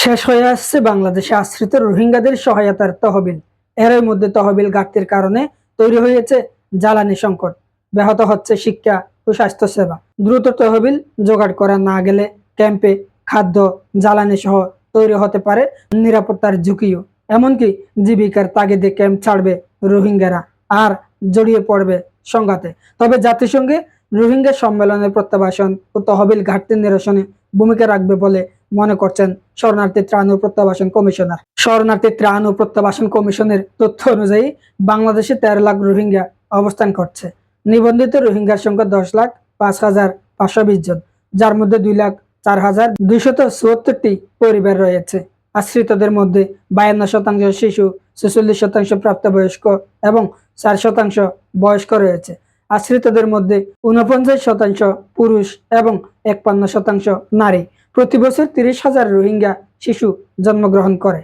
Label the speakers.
Speaker 1: শেষ হয়ে আসছে বাংলাদেশে আশ্রিত রোহিঙ্গাদের সহায়তার তহবিল। এরই মধ্যে তহবিল ঘাটতির কারণে তৈরি হয়েছে জ্বালানি সংকট। ব্যাহত হচ্ছে শিক্ষা ও স্বাস্থ্য সেবা দ্রুত তহবিল জোগাড় করা না গেলে ক্যাম্পে খাদ্য, জ্বালানি সহ তৈরি হতে পারে নিরাপত্তার ঝুঁকিও। এমনকি জীবিকার তাগিদে ক্যাম্প ছাড়বে রোহিঙ্গারা আর জড়িয়ে পড়বে সংঘাতে। তবে জাতিসংঘে রোহিঙ্গা সম্মেলনের প্রত্যাবাসন ও তহবিল ঘাটতি নিরসনে ভূমিকা রাখবে বলে মনে করছেন শরণার্থী ত্রাণ ও প্রত্যাবাসন কমিশনার। শরণার্থী ত্রাণ ও প্রত্যাবাসন কমিশনের তথ্য অনুযায়ী বাংলাদেশে তেরো লাখ রোহিঙ্গা অবস্থান করছে। নিবন্ধিত রোহিঙ্গার সংখ্যা দশ লাখ পাঁচ হাজার পাঁচশো বিশ জন, যার মধ্যে দুই লাখ চার হাজার দুইশত চুয়াত্তরটি পরিবার রয়েছে। আশ্রিতদের মধ্যে বায়ান্ন শতাংশ শিশু, ছেচল্লিশ শতাংশ প্রাপ্তবয়স্ক এবং চার শতাংশ বয়স্ক রয়েছে। আশ্রিতদের মধ্যে উনপঞ্চাশ শতাংশ পুরুষ এবং একপান্ন শতাংশ নারী। প্রতি বছর তিরিশ হাজার রোহিঙ্গা শিশু জন্মগ্রহণ করে।